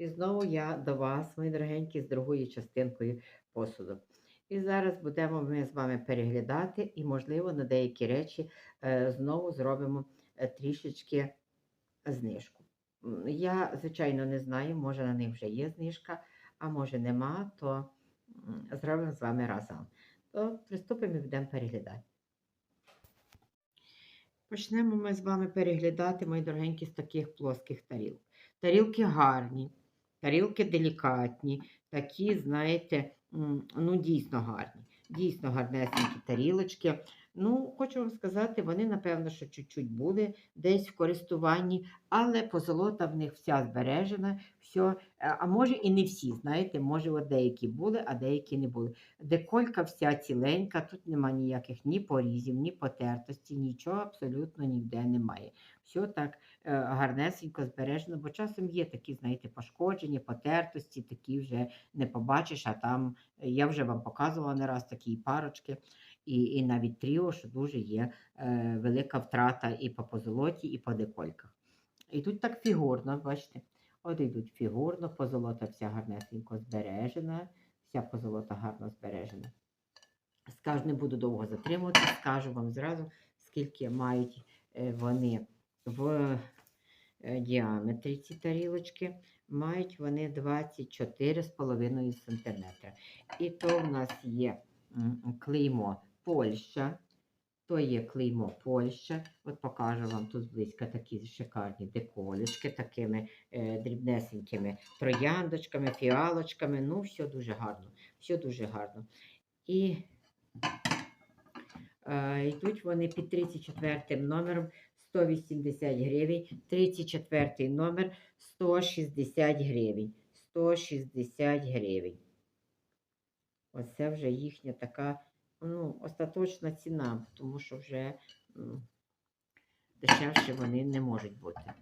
І знову я до вас, мої дорогенькі, з другою частинкою посуду. І зараз будемо ми з вами переглядати, і, можливо, на деякі речі е, знову зробимо е, трішечки знижку. Я, звичайно, не знаю, може на них вже є знижка, а може нема, то зробимо з вами разом. То приступимо і будемо переглядати. Почнемо ми з вами переглядати, мої дорогенькі, з таких плоских тарілок. Тарілки гарні, тарілки делікатні, такі, знаєте, ну дійсно гарні. Дійсно гарнесенькі тарілочки. Ну, хочу вам сказати, вони, напевно, що чуть-чуть були десь в користуванні, але позолота в них вся збережена, все, а може і не всі, знаєте, може от деякі були, а деякі не були. Деколька вся ціленька, тут нема ніяких ні порізів, ні потертості, нічого абсолютно ніде немає. Все так е, гарнесенько збережено, бо часом є такі, знаєте, пошкоджені, потертості, такі вже не побачиш, а там я вже вам показувала не раз такі парочки. І, і навіть тріо, що дуже є е, велика втрата і по позолоті, і по декольках. І тут так фігурно, бачите, от йдуть фігурно, позолота вся гарнесенько збережена, вся позолота гарно збережена. Скажу, не буду довго затримувати, скажу вам зразу, скільки мають е, вони в е, діаметрі ці тарілочки. Мають вони 24,5 см. І то в нас є клеймо Польща. То є клеймо Польща. От покажу вам тут близько такі шикарні деколечки, такими е, дрібнесенькими трояндочками, фіалочками. Ну, все дуже гарно. Все дуже гарно. І е, йдуть вони під 34 номером 180 гривень, 34 номер 160 гривень. 160 гривень. Оце вже їхня така ну, остаточна ціна, тому що вже дешевше вони не можуть бути.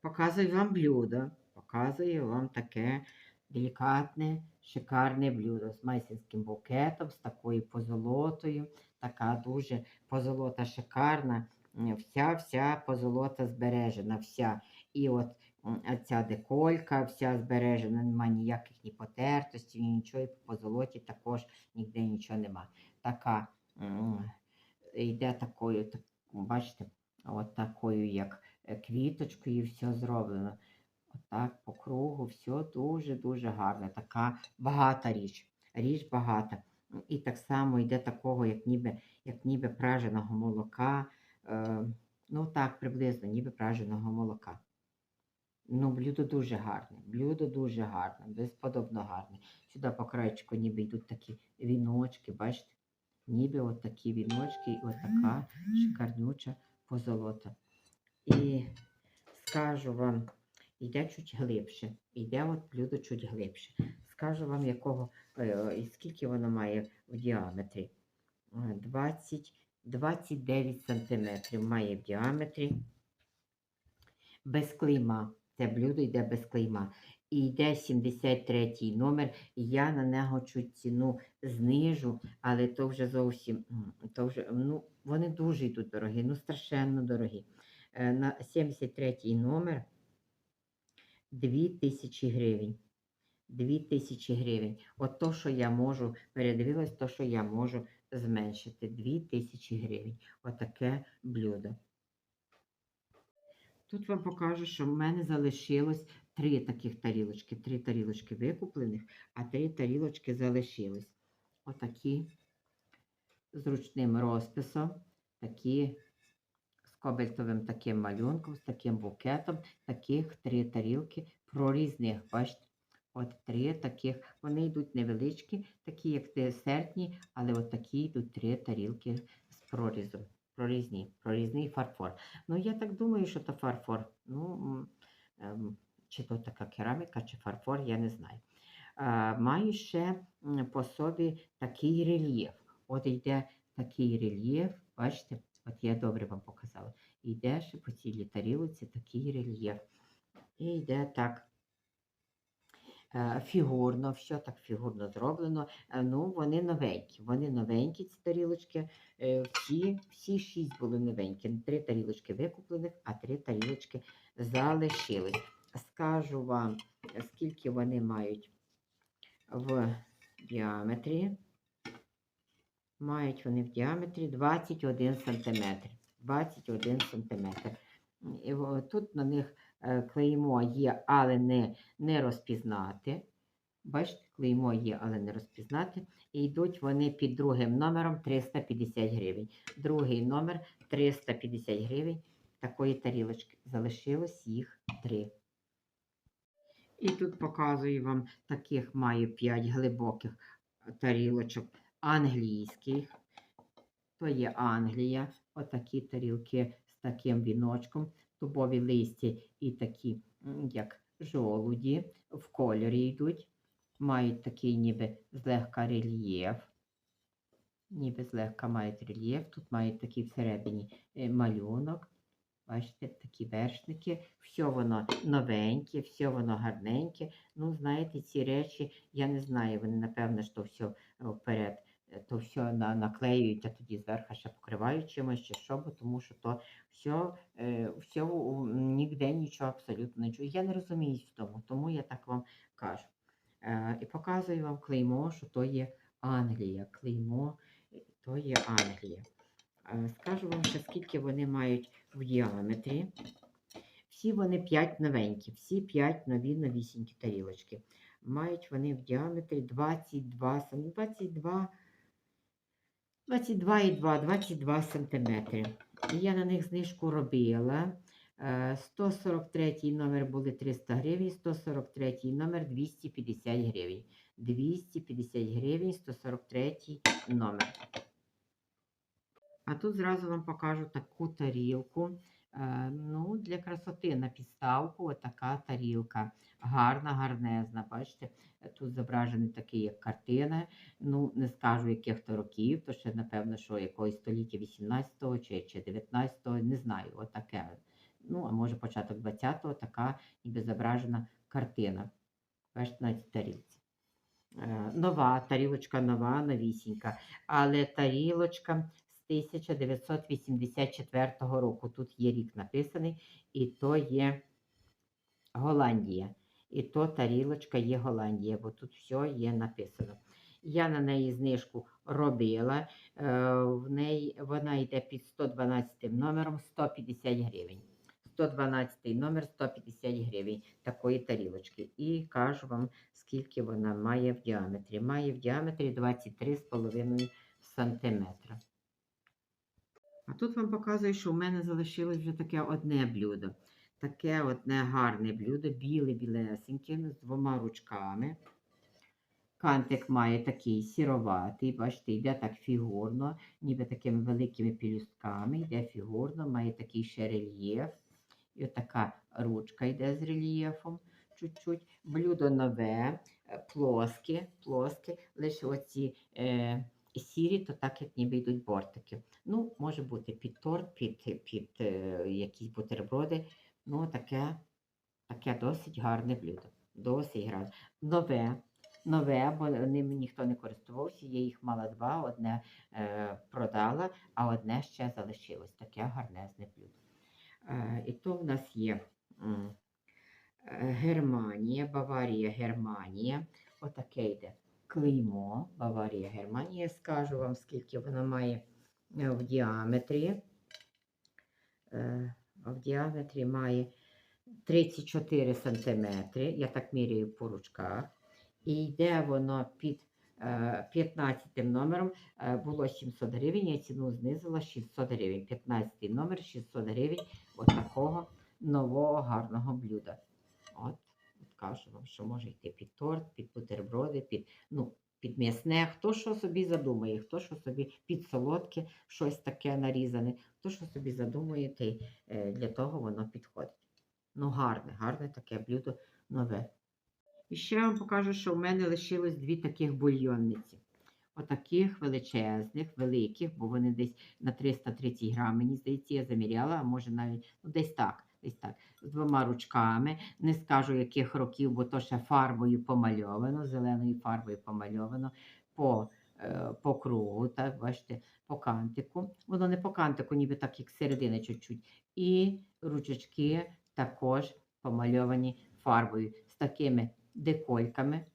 Показую вам блюдо. Показую вам таке делікатне, шикарне блюдо з майсинським букетом, з такою позолотою. Така дуже позолота шикарна. М, Вся вся позолота збережена, вся. І от ця деколька, вся збережена, немає ніяких ні потертостей, ні нічого, і по позолоті також ніде нічого нема. Така йде такою, так, бачите, от такою, як е, квіточкою, все зроблено. Отак по кругу, все дуже-дуже гарно. Така багата річ. Річ багата. І так само йде такого, як ніби, як ніби праженого молока. Е, ну так, приблизно, ніби праженого молока. Ну, блюдо дуже гарне, блюдо дуже гарне, безподобно гарне. Сюди по краєчку ніби йдуть такі віночки, бачите? Ніби от такі віночки, і от така шикарнюча позолота. І скажу вам, йде чуть глибше, йде от блюдо чуть глибше. Скажу вам, якого, е, скільки воно має в діаметрі. Е, 20, 29 сантиметрів має в діаметрі. Без клейма. Це блюдо йде без клейма. І йде 73 номер. Я на нього чуть ціну знижу, але то вже зовсім, то вже, ну, вони дуже йдуть дорогі, ну страшенно дорогі. Е, На 73 номер 2000 гривень. 2000 гривень. От то, що я можу, передивилась, то, що я можу зменшити. 2000 гривень. Отаке блюдо. Тут вам покажу, що в мене залишилось три таких тарілочки. Три тарілочки викуплених, а три тарілочки залишилось. Отакі з ручним розписом, такі з кобальтовим таким малюнком, з таким букетом. Таких три тарілки прорізних. Бачите? От три таких. Вони йдуть невеличкі, такі, як десертні, але от такі йдуть три тарілки з прорізом. Прорізні, прорізний фарфор. Ну, я так думаю, що то фарфор. Ну, ем, чи то така кераміка, чи фарфор, я не знаю. Маю ще по собі такий рельєф. От йде такий рельєф, бачите, от я добре вам показала. Йде ще по цілій тарілці такий рельєф. І йде так фігурно, все так фігурно зроблено. Е, Ну, вони новенькі. Вони новенькі, ці тарілочки. Е, Всі, всі шість були новенькі. Три тарілочки викуплених, а три тарілочки залишились. скажу вам, скільки вони мають в діаметрі. Мають вони в діаметрі 21 см. 21 см. І тут на них е, клеймо є, але не, не розпізнати. Бачите, клеймо є, але не розпізнати. І йдуть вони під другим номером 350 гривень. Другий номер 350 гривень такої тарілочки. Залишилось їх три. І тут показую вам таких маю 5 глибоких тарілочок англійських. То є Англія. Отакі тарілки з таким віночком, дубові листі і такі, як жолуді, в кольорі йдуть. Мають такий ніби злегка рельєф. Ніби злегка мають рельєф. Тут мають такий всередині е, малюнок. Бачите, такі вершники. Все воно новеньке, все воно гарненьке. Ну, знаєте, ці речі, я не знаю, вони, напевно, що все вперед, то все на, наклеюють, а тоді зверху ще покривають чимось чи що, бо тому що то все, все ніде нічого абсолютно не чую. Я не розуміюсь в тому, тому я так вам кажу. Е, і показую вам клеймо, що то є Англія. Клеймо, е, то є Англія. Е, Скажу вам ще, скільки вони мають в діаметрі. Всі вони 5 новенькі, всі 5 нові новісінькі тарілочки. Мають вони в діаметрі 22 22, 22,2, 22 см. І я на них знижку робила. Е, 143 номер були 300 гривень, 143 номер 250 гривень. 250 гривень, 143 номер. А тут зразу вам покажу таку тарілку. Е, ну, для красоти на підставку отака тарілка. Гарна, гарнезна. Бачите, е, тут зображений такий, як картина. Ну, не скажу, яких то років, то ще, напевно, що якогось століття 18-го чи, чи 19-го, не знаю, отаке. Ну, а може початок 20-го, така ніби зображена картина. Бачите, на тарілці. Е, Нова, тарілочка нова, новісінька. Але тарілочка 1984 року. Тут є рік написаний, і то є Голландія. І то тарілочка є Голландія, бо тут все є написано. Я на неї знижку робила. е, В неї вона йде під 112 номером 150 гривень. 112 номер 150 гривень такої тарілочки. І кажу вам, скільки вона має в діаметрі. Має в діаметрі 23,5 см. А тут вам показую, що в мене залишилось вже таке одне блюдо. Таке одне гарне блюдо, біле білесеньке, з двома ручками. Кантик має такий сіроватий, бачите, йде так фігурно, ніби такими великими пелюстками, йде фігурно, має такий ще рельєф. І отака ручка йде з рельєфом чуть-чуть. Блюдо нове, е, плоске, плоске, лише оці е, сірі, то так як ніби йдуть бортики. Ну, може бути під торт, під, під е, якісь бутерброди. Ну, таке, таке досить гарне блюдо. Досить гарне. Нове. Нове, бо ними ніхто не користувався. Я їх мала два, одне е, продала, а одне ще залишилось. Таке гарнезне блюдо. Е, і то в нас є е, Германія, Баварія, Германія. Отаке йде клеймо. Баварія, Германія. Скажу вам, скільки воно має е, в діаметрі. Е, В діаметрі має 34 см. Я так міряю по ручках. І йде воно під е, 15 номером. Е, Було 700 гривень, я ціну знизила 600 гривень. 15 номер 600 гривень от такого нового гарного блюда. От кажу вам, що може йти під торт, під бутерброди, під, ну, під м'ясне, хто що собі задумає, хто що собі під солодке, щось таке нарізане, хто що собі задумує, те е, для того воно підходить. Ну, гарне, гарне таке блюдо нове. І ще вам покажу, що в мене лишилось дві таких бульйонниці. Отаких величезних, великих, бо вони десь на 330 грам, мені здається, я заміряла, а може навіть ну, десь так, десь так, з двома ручками. Не скажу, яких років, бо то ще фарбою помальовано, зеленою фарбою помальовано по, е, по кругу, так, бачите, по кантику. Воно не по кантику, ніби так, як середина чуть-чуть. І ручечки також помальовані фарбою з такими декольками,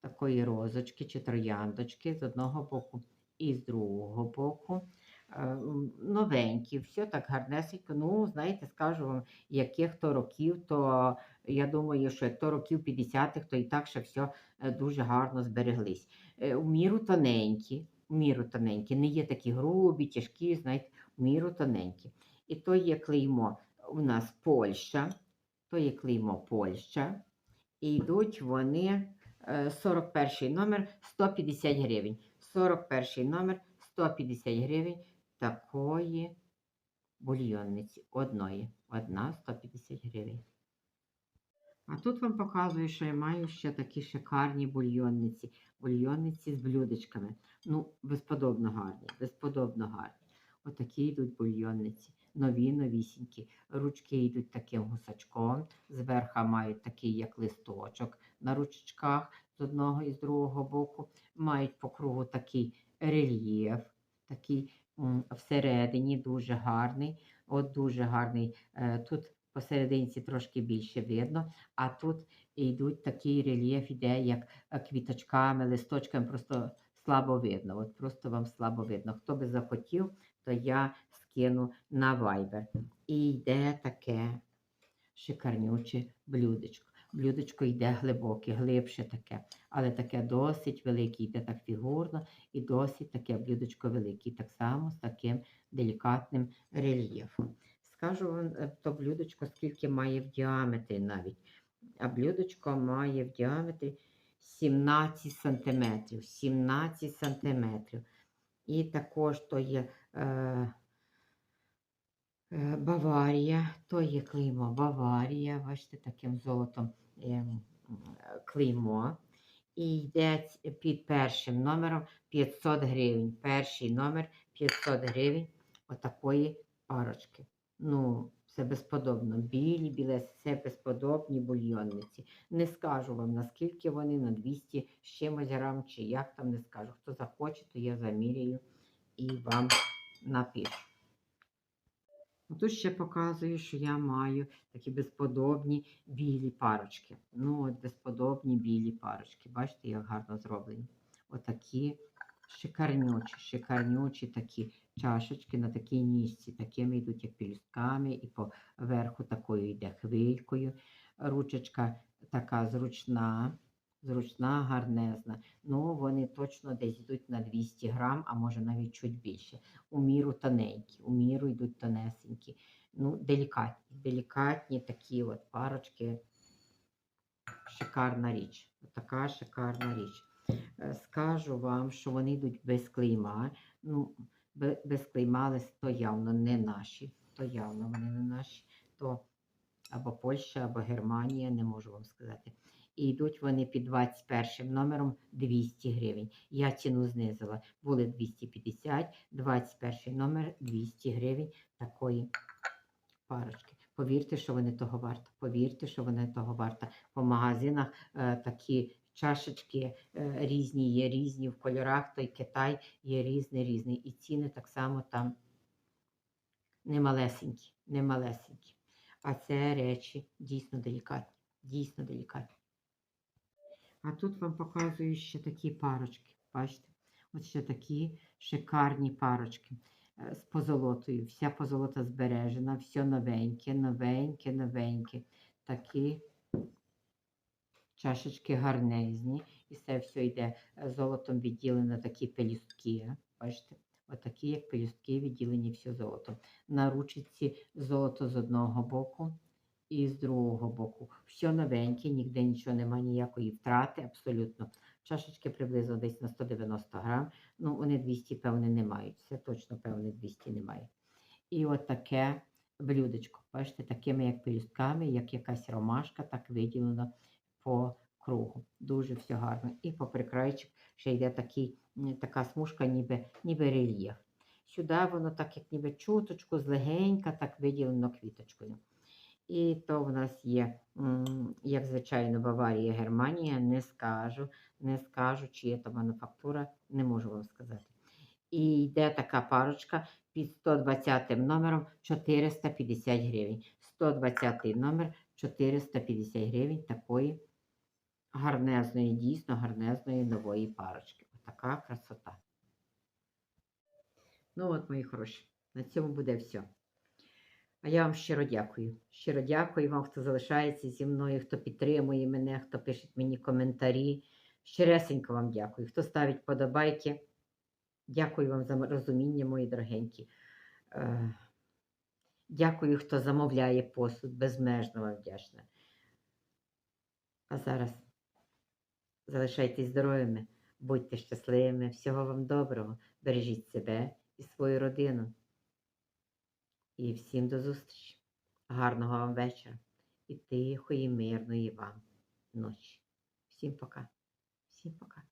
такої розочки чи трояндочки з одного боку і з другого боку. Е, Новенькі, все так гарнесенько. Ну, знаєте, скажу вам, яких то років, то я думаю, що як то років 50-х, то і так ще все е, дуже гарно збереглись. Е, У міру тоненькі, у міру тоненькі, не є такі грубі, тяжкі, знаєте, у міру тоненькі. І то є клеймо у нас Польща, то є клеймо Польща. І йдуть вони е, 41 номер 150 гривень. 41 номер 150 гривень такої бульйонниці. Одної. Одна 150 гривень. А тут вам показую, що я маю ще такі шикарні бульйонниці. Бульйонниці з блюдечками. Ну, безподобно гарні, безподобно гарні. Отакі йдуть бульйонниці. Нові, новісінькі. Ручки йдуть таким гусачком. Зверха мають такий, як листочок на ручечках з одного і з другого боку. Мають по кругу такий рельєф, такий всередині дуже гарний. От дуже гарний. Е, Тут посерединці трошки більше видно, а тут йдуть такий рельєф, іде як е, квіточками, листочками, просто слабо видно. От просто вам слабо видно. Хто би захотів, то я скину на Viber. І йде таке шикарнюче блюдечко. Блюдечко йде глибоке, глибше таке, але таке досить велике, йде так фігурно і досить таке блюдечко велике. Так само з таким делікатним рельєфом. Скажу вам е, то блюдечко, скільки має в діаметрі навіть. А блюдечко має в діаметрі 17 сантиметрів. 17 сантиметрів. І також то є е, Баварія, то є клеймо Баварія, бачите, таким золотом е, е, клеймо. І йде під першим номером 500 гривень. Перший номер 500 гривень отакої парочки. Ну, це безподобно. Білі, біле, це безподобні бульйонниці. Не скажу вам, наскільки вони, на 200 з чимось грам, чи як там не скажу. Хто захоче, то я заміряю і вам напишу. Тут ще показую, що я маю такі безподобні білі парочки. Ну, от безподобні білі парочки. Бачите, як гарно зроблені. Отакі шикарнючі, шикарнючі такі чашечки на такій ніжці. Такими йдуть як пелюстками, і поверху такою йде хвилькою. Ручечка така зручна, зручна, гарнезна. Ну, вони точно десь йдуть на 200 грам, а може навіть чуть більше. У міру тоненькі, у міру йдуть тонесенькі. Ну, делікатні, делікатні такі от парочки. Шикарна річ. Така шикарна річ. Е, Скажу вам, що вони йдуть без клейма. Ну, без клейма, то явно не наші. То явно вони не наші. То або Польща, або Германія, не можу вам сказати. І йдуть вони під 21 номером 200 гривень. Я ціну знизила. Були 250, 21 номер 200 гривень такої парочки. Повірте, що вони того варто. Повірте, що вони того варто. По магазинах е, такі чашечки е, різні, є різні в кольорах, той Китай є різний, різний. І ціни так само там немалесенькі, немалесенькі. А це речі дійсно делікатні, дійсно делікатні. А тут вам показую ще такі парочки. Бачите? От ще такі шикарні парочки е, з позолотою. Вся позолота збережена, все новеньке, новеньке, новеньке. Такі чашечки гарнезні. І це все йде е, золотом відділено такі пелюстки. Бачите? Отакі, як пелюстки, відділені все золотом. На ручці золото з одного боку і з другого боку. Все новеньке, ніде нічого немає, ніякої втрати, абсолютно. Чашечки приблизно десь на 190 грам. Ну, вони 200, певне, не мають. Це точно, певне, 200 немає. І от таке блюдечко. Бачите, такими як пелюстками, як якась ромашка, так виділено по кругу. Дуже все гарно. І по прикрайчик ще йде такий, така смужка, ніби, ніби рельєф. Сюди воно так, як ніби чуточку, злегенька, так виділено квіточкою. І то в нас є, як звичайно, Баварія, Германія, не скажу, не скажу, чи є то мануфактура, не можу вам сказати. І йде така парочка під 120 номером 450 гривень. 120 номер 450 гривень такої гарнезної, дійсно гарнезної нової парочки. Така красота. Ну от, мої хороші, на цьому буде все. А я вам щиро дякую. Щиро дякую вам, хто залишається зі мною, хто підтримує мене, хто пише мені коментарі. Щиресенько вам дякую. Хто ставить подобайки. Дякую вам за розуміння, мої дорогенькі. Е, Дякую, хто замовляє посуд. Безмежно вам вдячна. А зараз залишайтесь здоровими, будьте щасливими, всього вам доброго, бережіть себе і свою родину. І всім до зустрічі. Гарного вам вечора і тихої, мирної вам ночі. Всім пока. Всім пока.